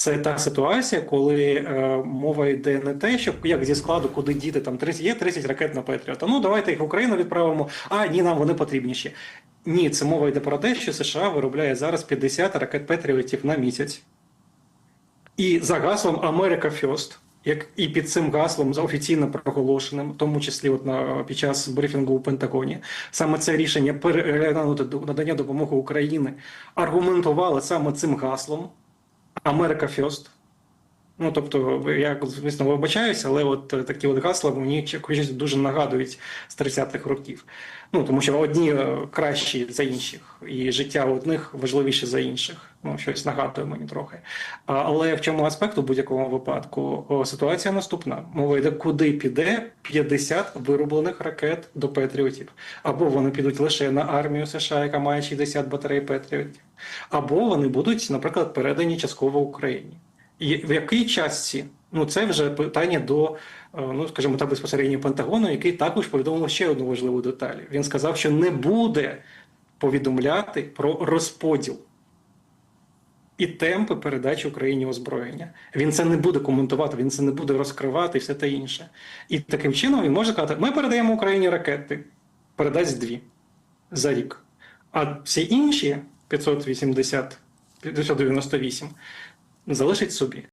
Це та ситуація, коли е, мова йде не те, що як зі складу, куди діти там 30, є 30 ракет на Петріота. Ну давайте їх в Україну відправимо. А ні, нам вони потрібніші. Ні, це мова йде про те, що США виробляє зараз 50 ракет Петріотів на місяць. І за гаслом Америка Фьост, як і під цим гаслом офіційно проголошеним, в тому числі от на під час брифінгу у Пентагоні, саме це рішення переглянути надання допомоги Україні аргументували саме цим гаслом Америка Фьост. Ну, тобто, я, звісно, вибачаюся, але от е, такі от гасла мені щось дуже нагадують з 30-х років. Ну, тому що одні е, кращі за інших, і життя одних важливіше за інших. Ну, щось нагадує мені трохи. Але в чому аспект у будь-якому випадку? Ситуація наступна. Мова йде, куди піде 50 вироблених ракет до Петріотів. Або вони підуть лише на армію США, яка має 60 батарей Петріотів, або вони будуть, наприклад, передані частково Україні. І в якій частці? Ну, це вже питання до, е, ну скажімо так, безпосередньо Пентагону, який також повідомив ще одну важливу деталь. Він сказав, що не буде повідомляти про розподіл і темпи передачі Україні озброєння. Він це не буде коментувати, він це не буде розкривати і все те інше. І таким чином він може сказати: ми передаємо Україні ракети, передасть дві за рік. А всі інші 580, 598 залишить собі.